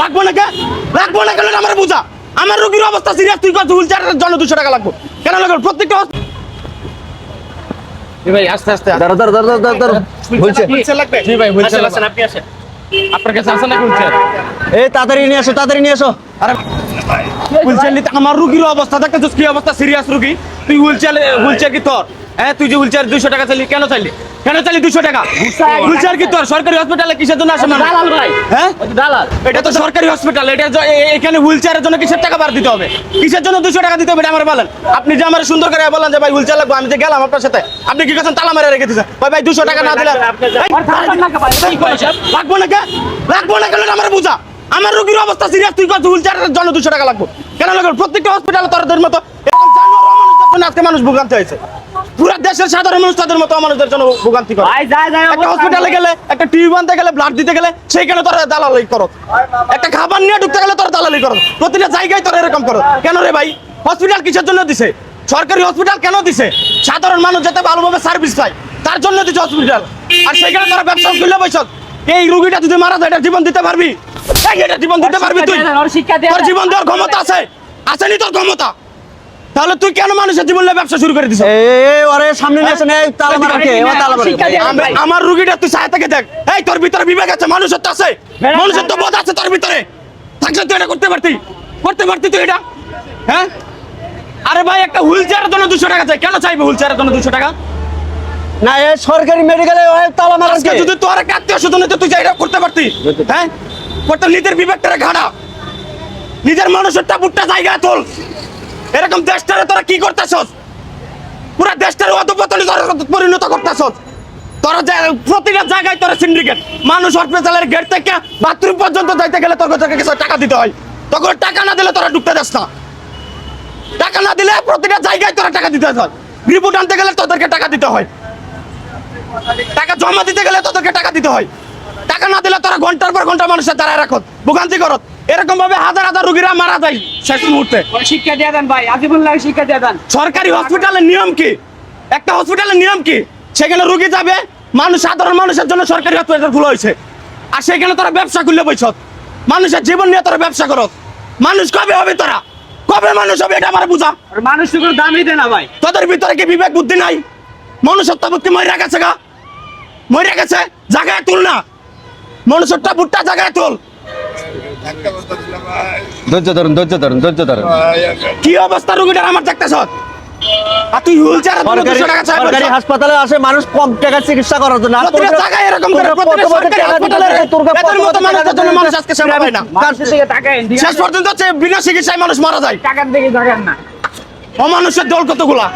লাগবো না কে? লাগবো না কেন আমার বুঝা? আমার রোগীর অবস্থা সিরিয়াস তুই কত হুইল চেয়ারের জন্য দুশো টাকা লাগবো। কেন লাগবে? প্রত্যেকটা ভাই আস্তে আস্তে দাঁড়া দাঁড়া দাঁড়া দাঁড়া দাঁড়া। বলছে লাগবে। জি ভাই হুইলচেয়ার আসেন আপনি আসেন। আপনার কাছে আছে না হুইলচেয়ার এই তাড়াতাড়ি নিয়ে আসো তাড়াতাড়ি নিয়ে আসো। আরে হুইলচেয়ার আমার রুগীর অবস্থা দেখতে কি অবস্থা? সিরিয়াস রুগী। তুই হুইলচেয়ার কি তোর? হ্যাঁ তুই যে হুইলচেয়ার দুশো টাকা চাইলি কেন চাইলি? কেন চাইলি দুশো টাকা? হুইলচেয়ার কি তোর সরকারি হসপিটালে কিসের জন্য আসে দালাল ভাই। হ্যাঁ? দালাল। এটা তো সরকারি হসপিটাল এটা এখানে হুইলচেয়ারের জন্য কিসের টাকা বার দিতে হবে? কিসের জন্য দুশো টাকা দিতে হবে এটা আমার বলেন। আপনি যে আমার সুন্দর করে বললেন যে ভাই হুইলচেয়ার লাগবে আমি যে গেলাম আপনার সাথে আপনি কি করছেন? তালা মারে রেখে দিয়েছেন। ভাই ভাই দুশো টাকা না দিলে এই, লাগবো না কে? লাগবো না কেন? আমার বুঝা। আমার রোগীর অবস্থা সিরিয়াস তুই কত হুইলচেয়ারের জন্য দুশো টাকা লাগবে। কেন লাগবে? প্রত্যেকটা হসপিটালে তোর মতো এরকম জানোয়ার আজকে মানুষ ভোগান্তি হয়েছে। পুরো দেশের সাধারণ মানুষ তাদের মতো মানুষদের জন্য ভোগান্তি করে। একটা হসপিটালে গেলে একটা টিউব আনতে গেলে ব্লাড দিতে গেলে সেইখানে তোরা দালালি করো। একটা খাবার নিয়ে ঢুকতে গেলে তোরা দালালি করো। প্রতিটা জায়গায় তোরা এরকম করো। কেন রে ভাই? হসপিটাল কিসের জন্য দিছে? সরকারি হসপিটাল কেন দিছে? সাধারণ মানুষ যাতে ভালোভাবে সার্ভিস পায় তার জন্য দিছে হসপিটাল আর সেখানে তোরা ব্যবসা খুললে বৈশক এই রুগীটা যদি মারা যায় এটা জীবন দিতে পারবি? এটা জীবন দিতে পারবি তুই? তোর জীবন দেওয়ার ক্ষমতা আছে। আসেনি তোর ক্ষমতা। তাহলে তুই কেন মানুষের জীবন নিয়ে ব্যবসা শুরু করে দিছিস? এই এই, ওরে সামনে নিয়ে আসেন এই তালা মারা কে? ও তালা মারা আমার রুগীটা তুই সাথে থেকে দেখ। এই তোর ভিতরে বিবেক আছে মানুষের তো আছে মানুষের তো বোধ আছে তোর ভিতরে। থাকলে তুই এটা করতে পারতি। করতে পারতি তুই এটা? হ্যাঁ? আরে ভাই একটা হুইল চেয়ারের জন্য দুশো টাকা চাই। কেন চাইবে হুইল চেয়ারের জন্য দুশো টাকা? না এই সরকারি মেডিকেলে ওই তালা মারা আজকে কে? যদি তোর একটা আত্মীয় স্বজন হতো, তুই এটা করতে পারতি। হ্যাঁ? করতে নিজের বিবেকটারে ঘাড়া। নিজের মানুষের টাপুরটা জায়গা তোল। এরকম দেশটারে তোরা কি করতেছস? পুরো দেশটারে অধপতনে পরিণত করতেছস। তোরা প্রতিটা জায়গায় তোরা সিন্ডিকেট মানুষ হসপিটালের গেট থেকে বাথরুম পর্যন্ত যাইতে গেলে তোর কাছে কিছু টাকা দিতে হয়। তখন টাকা না দিলে তোরা ঢুকতে যাস না। টাকা না দিলে প্রতিটা জায়গায় তোরা টাকা দিতে হয়। রিপোর্ট আনতে গেলে তোদেরকে টাকা দিতে হয়। টাকা জমা দিতে গেলে তোদেরকে টাকা দিতে হয়। টাকা না দিলে তোরা ঘণ্টার পর ঘণ্টা মানুষের দাঁড়ায় রাখত। ভোগান্তি করত। এরকম ভাবে হাজার হাজার রুগীরা মারা যায় শেষ মুহূর্তে। শিক্ষা দিয়ে দেন ভাই আজিবুল্লাহ শিক্ষা দিয়ে দেন। সরকারি হসপিটালের নিয়ম কি? একটা হসপিটালের নিয়ম কি? সেখানে রুগী যাবে মানুষ সাধারণ মানুষের জন্য সরকারি হসপিটাল খোলা হয়েছে। আর সেখানে তোরা ব্যবসা করলে বইছত মানুষের জীবন নিয়ে তোরা ব্যবসা করত মানুষ কবে হবে তোরা? কবে মানুষ হবে এটা আমার বুঝা। মানুষ তো কোনো দামই দেয় না ভাই। তোদের ভিতরে কি বিবেক বুদ্ধি নাই? মনুষ্যত্ব বুদ্ধি মরে গেছে গা। মরে গেছে জায়গায় তুল না। মনুষ্যত্ব বুটটা জায়গায় তুল। ধৈর্য ধরুন ধৈর্য ধরুন ধৈর্য ধরুন। কি অবস্থা রুগীটার আমার দেখতেছ আর তুই হুইল সরকারি টাকা চাই সরকারি হাসপাতালে আসে মানুষ কম চিকিৎসা করার জন্য। জায়গায় এরকম করে জন্য মানুষ আজকে সেবা পায় না শেষ পর্যন্ত বিনা চিকিৎসায় মানুষ মারা যায়। টাকার দিকে না। অমানুষের দল কতগুলা?